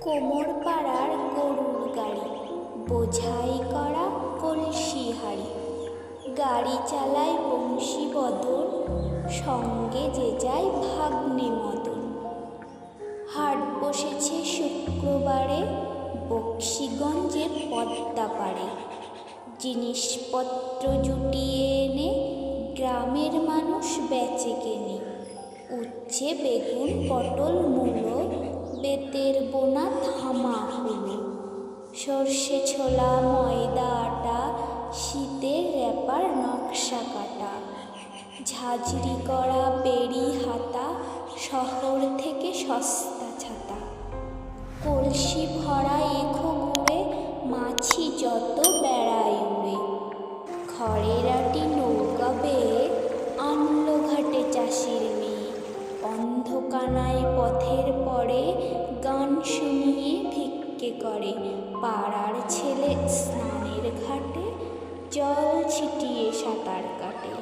কোমর পাড়ার গরুর গাড়ি, বোঝাই করা কলসি হাড়ি। গাড়ি চালায় বংশী বদন, সঙ্গে যে যায় ভাগ্নে মদন। হাট বসেছে শুক্রবারে, বক্সিগঞ্জে পদ্মা পাড়ে। জিনিসপত্র জুটিয়ে এনে গ্রামের মানুষ বেচে কেনে। উচ্ছে, বেগুন, পটল, মূলো বেতের বোনা থামা হলো। সর্ষে ছোলা, ময়দা আটা শীতের র্যাপার নকশা কাটা। ঝাঁঝরি করা বেড়ি হাতা, শহর থেকে সস্তা ছাতা। কলসি ভরা এখো গুড়ে মাছি যত বেড়ায় উড়ে। খড়ের আটি নৌকা বেয়ে আনলো অন্ধকানায় পথের পরে গান শুনিয়ে ভিক্ষে করে। পাড়ার ছেলে স্নানের ঘাটে জল ছিটিয়ে সাঁতার কাটে।